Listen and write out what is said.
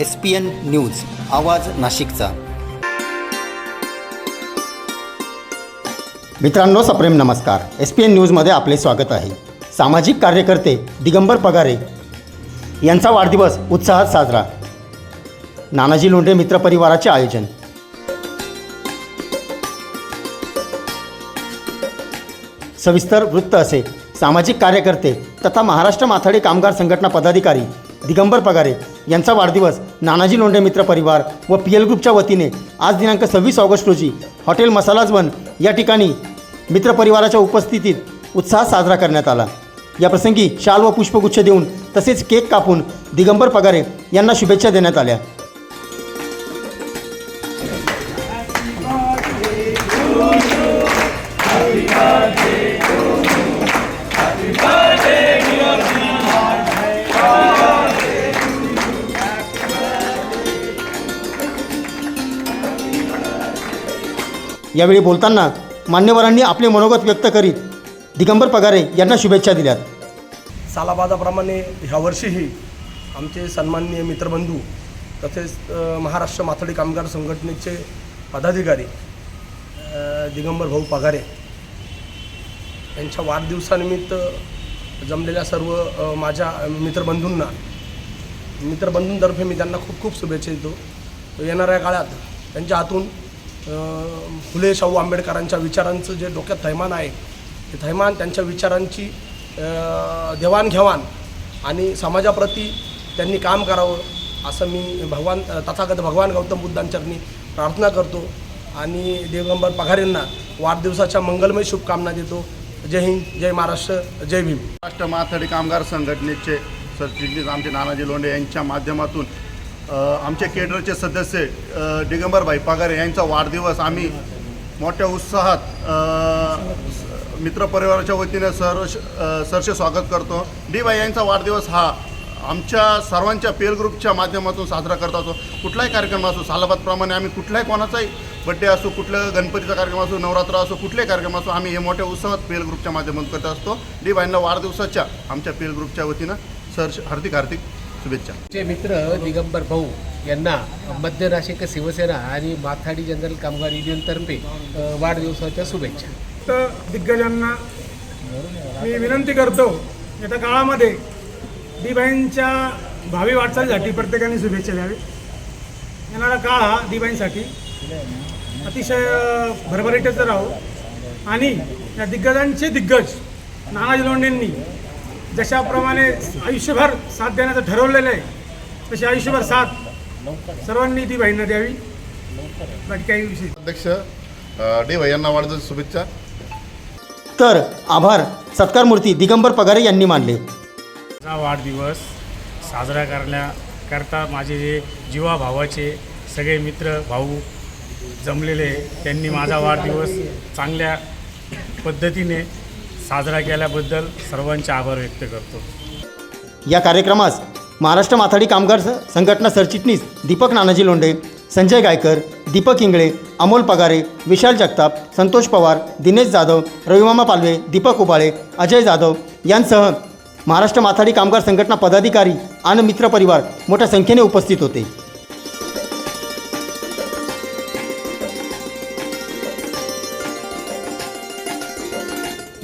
S P N news आवाज नाशिकचा. मित्रांनो सप्रेम नमस्कार. एस पी एन न्यूजमध्ये आपले स्वागत आहे. सामाजिक कार्यकर्ते दिगंबर पगारे यांचा वाढदिवस उत्साहात साजरा. नानाजी लोंढे मित्रपरिवाराचे आयोजन. सविस्तर वृत्त असे. सामाजिक कार्यकर्ते तथा महाराष्ट्र माथाडी कामगार संघटना पदाधिकारी दिगंबर पगारे यांचा वाढदिवस नानाजी लोंढे मित्र परिवार व पी एल ग्रुपच्या वतीने आज दिनांक सव्वीस ऑगस्ट रोजी हॉटेल मसालाज वन या ठिकाणी मित्रपरिवाराच्या उपस्थितीत उत्साहात साजरा करण्यात आला. या प्रसंगी शाल व पुष्पगुच्छ देऊन तसेच केक कापून दिगंबर पगारे यांना शुभेच्छा देण्यात आल्या. यावेळी बोलताना मान्यवरांनी आपले मनोगत व्यक्त करीत दिगंबर पगारे यांना शुभेच्छा दिल्यात. सालाबादाप्रमाणे ह्या वर्षीही आमचे सन्माननीय मित्रबंधू तसेच महाराष्ट्र माथाडी कामगार संघटनेचे पदाधिकारी दिगंबर भाऊ पगारे यांच्या वाढदिवसानिमित्त जमलेल्या सर्व माझ्या मित्रबंधूंना मित्रबंधूंतर्फे मी त्यांना खूप खूप शुभेच्छा देतो. येणाऱ्या काळात त्यांच्या हातून फुले शाहू आंबेडकरांच्या विचारांचं जे डोक्यात थैमान आहे ते थैमान त्यांच्या विचारांची देवाणघेवाण आणि समाजाप्रती त्यांनी काम करावं असं मी भगवान तथागत भगवान गौतम बुद्धांचरणी प्रार्थना करतो. आणि देवगंबर पघारेंना वाढदिवसाच्या मंगलमय शुभकामना देतो. जय हिंद जय महाराष्ट्र जय भीम. महाराष्ट्र माथाडी कामगार संघटनेचे सरचिटणीस आमचे नानाजी लोंढे यांच्या माध्यमातून आमचे केडरचे सदस्य अ, दिगंबरभाई पगारे यांचा वाढदिवस आम्ही मोठ्या उत्साहात मित्रपरिवाराच्या वतीने सर सरचे स्वागत करतो. डी भाई यांचा वाढदिवस हा आमच्या सर्वांच्या पेल ग्रुपच्या माध्यमातून साजरा करत असतो. कुठलाही कार्यक्रम असो सालाबादप्रमाणे आम्ही कुठलाही कोणाचाही बड्डे असो कुठलं गणपतीचा कार्यक्रम असो नवरात्र असो कुठलाही कार्यक्रम असो आम्ही हे मोठ्या उत्सवात पेल ग्रुपच्या माध्यमातून करत असतो. डी भाईंना वाढदिवसाच्या आमच्या पेल ग्रुपच्या वतीनं सर हार्दिक हार्दिक शुभेच्छा. चे मित्र दिगंबर भाऊ यांना मध्य नाशिक शिवसेना आणि माथाडी जनरल कामगार युनियनतर्फे वाढदिवसाच्या शुभेच्छा. तर दिग्गजांना मी विनंती करतो येत्या काळामध्ये दिबाईंच्या भावी वाटचालीसाठी प्रत्येकाने शुभेच्छा द्यावी. येणारा काळ हा दिबाईंसाठी. अतिशय भरभराटीचा राहो. आणि या दिग्गजांचे दिग्गज नानाजी लोंढेंनी जशाप्रमाणे आयुष्यभर साथ देण्याचं ठरवलेलं आहे तशी आयुष्यभर साथ सर्वांनी दिबाईंना द्यावी. बाकी काही विषय अध्यक्ष डी यांना वाढदिवस शुभेच्छा. तर आभार. सत्कारमूर्ती दिगंबर पगारे यांनी मानले. माझा वाढदिवस साजरा करण्याकरता माझे जे जीवा भावाचे सगळे मित्र भाऊ जमलेले त्यांनी माझा वाढदिवस चांगल्या पद्धतीने साजरा केल्याबद्दल सर्वांचे आभार व्यक्त करतो. या कार्यक्रमास महाराष्ट्र माथाडी कामगार संघटना सरचिटणीस दीपक नानाजी लोंढे संजय गायकर दीपक इंगळे अमोल पगारे विशाल जगताप संतोष पवार दिनेश जाधव रविमामा पालवे दीपक उबाळे अजय जाधव यांसह महाराष्ट्र माथाडी कामगार संघटना पदाधिकारी आणि मित्रपरिवार मोठ्या संख्येने उपस्थित होते.